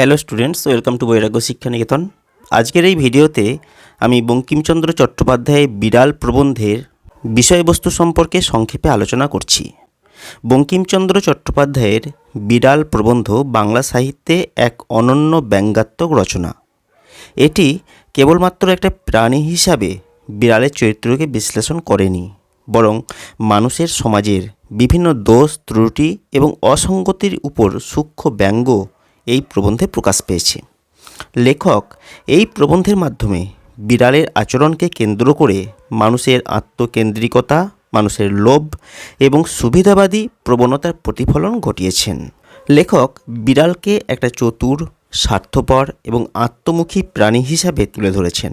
Hello students, welcome to বৈরাগ্য শিক্ষা নিকেতন আজকের এই ভিডিওতে আমি বঙ্কিমচন্দ্র চট্টোপাধ্যায়ের বিড়াল প্রবন্ধের বিষয়বস্তু সম্পর্কে সংক্ষেপে আলোচনা করছি। বঙ্কিমচন্দ্র চট্টোপাধ্যায়ের বিড়াল প্রবন্ধ বাংলা সাহিত্যে এক অনন্য ব্যঙ্গাত্মক রচনা। এটি কেবলমাত্র একটা প্রাণী হিসাবে বিড়ালের চরিত্রকে বিশ্লেষণ করেনি, বরং মানুষের সমাজের বিভিন্ন দোষ, ত্রুটি এবং অসঙ্গতির উপর সূক্ষ্ম ব্যঙ্গ এই প্রবন্ধে প্রকাশ পেয়েছে। লেখক এই প্রবন্ধের মাধ্যমে বিড়ালের আচরণকে কেন্দ্র করে মানুষের আত্মকেন্দ্রিকতা, মানুষের লোভ এবং সুবিধাবাদী প্রবণতার প্রতিফলন ঘটিয়েছেন। লেখক বিড়ালকে একটা চতুর, স্বার্থপর এবং আত্মমুখী প্রাণী হিসাবে তুলে ধরেছেন।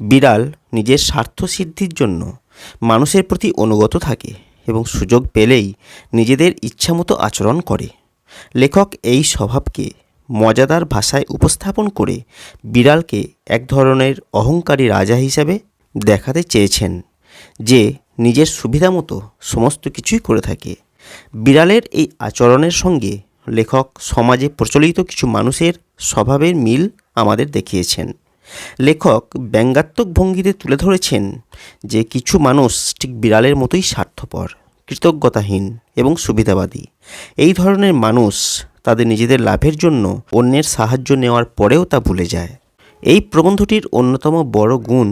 বিড়াল নিজের স্বার্থ সিদ্ধির জন্য মানুষের প্রতি অনুগত থাকে এবং সুযোগ পেলেই নিজেদের ইচ্ছামতো আচরণ করে। লেখক এই স্বভাবকে মজাদার ভাষায় উপস্থাপন করে বিড়ালকে এক ধরনের অহংকারী রাজা হিসাবে দেখাতে চেয়েছেন, যে নিজের সুবিধা মতো সমস্ত কিছুই করে থাকে। বিড়ালের এই আচরণের সঙ্গে লেখক সমাজে প্রচলিত কিছু মানুষের স্বভাবের মিল আমাদের দেখিয়েছেন। লেখক ব্যঙ্গাত্মক ভঙ্গিতে তুলে ধরেছেন যে কিছু মানুষ ঠিক বিড়ালের মতোই স্বার্থপর। কৃতজ্ঞতাহীন এবং সুবিধাবাদী। এই ধরনের মানুষ তাদের নিজেদের লাভের জন্য অন্যের সাহায্য নেওয়ার পরেও তা ভুলে যায়। এই প্রবন্ধটির অন্যতম বড় গুণ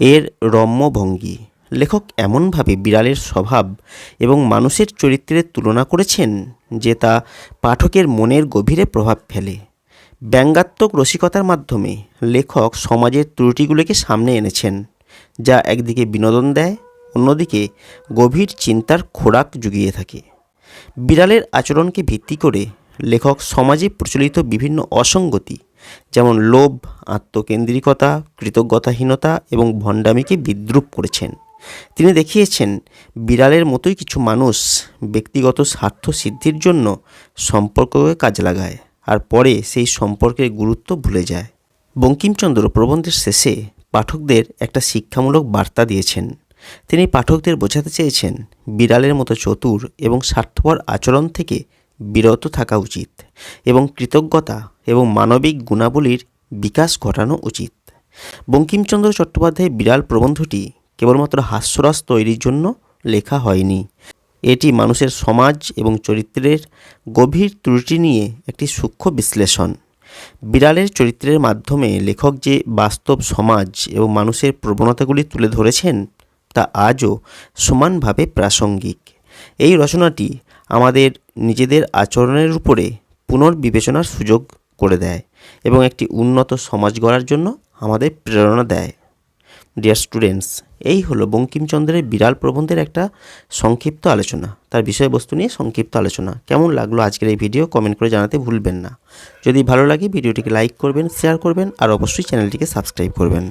এর রম্য ভঙ্গি লেখক এমনভাবে বিড়ালের স্বভাব এবং মানুষের চরিত্রের তুলনা করেছেন যে তা পাঠকের মনের গভীরে প্রভাব ফেলে। ব্যঙ্গাত্মক রসিকতার মাধ্যমে লেখক সমাজের ত্রুটিগুলোকে সামনে এনেছেন, যা একদিকে বিনোদন দেয় অন্যদিকে গভীর চিন্তার খোরাক জুগিয়ে থাকে। বিড়ালের আচরণকে ভিত্তি করে লেখক সমাজে প্রচলিত বিভিন্ন অসঙ্গতি, যেমন লোভ, আত্মকেন্দ্রিকতা, কৃতজ্ঞতাহীনতা এবং ভণ্ডামিকে বিদ্রুপ করেছেন। তিনি দেখিয়েছেন, বিড়ালের মতোই কিছু মানুষ ব্যক্তিগত স্বার্থ সিদ্ধির জন্য সম্পর্ককে কাজে লাগায় আর পরে সেই সম্পর্কের গুরুত্ব ভুলে যায়। বঙ্কিমচন্দ্র প্রবন্ধের শেষে পাঠকদের একটা শিক্ষামূলক বার্তা দিয়েছেন। তিনি পাঠকদের বোঝাতে চেয়েছেন, বিড়ালের মতো চতুর এবং স্বার্থপর আচরণ থেকে বিরত থাকা উচিত এবং কৃতজ্ঞতা এবং মানবিক গুণাবলীর বিকাশ ঘটানো উচিত। বঙ্কিমচন্দ্র চট্টোপাধ্যায়ের বিড়াল প্রবন্ধটি কেবলমাত্র হাস্যরস তৈরির জন্য লেখা হয়নি। এটি মানুষের সমাজ এবং চরিত্রের গভীর ত্রুটি নিয়ে একটি সূক্ষ্ম বিশ্লেষণ। বিড়ালের চরিত্রের মাধ্যমে লেখক যে বাস্তব সমাজ এবং মানুষের প্রবণতাগুলি তুলে ধরেছেন তা আজও সমানভাবে প্রাসঙ্গিক। এই রচনাটি আমাদের নিজেদের আচরণের উপরে পুনর্বিবেচনার সুযোগ করে দেয় এবং একটি উন্নত সমাজ গড়ার জন্য আমাদের প্রেরণা দেয়। ডিয়ার স্টুডেন্টস এই হলো বঙ্কিমচন্দ্রের বিড়াল প্রবন্ধের একটা সংক্ষিপ্ত আলোচনা। তার বিষয়বস্তু নিয়ে সংক্ষিপ্ত আলোচনা। কেমন লাগল আজকের এই ভিডিও কমেন্ট করে জানাতে ভুলবেন না। যদি ভালো লাগে, ভিডিওটিকে লাইক করবেন, শেয়ার করবেন, আর অবশ্যই চ্যানেলটিকে সাবস্ক্রাইব করবেন।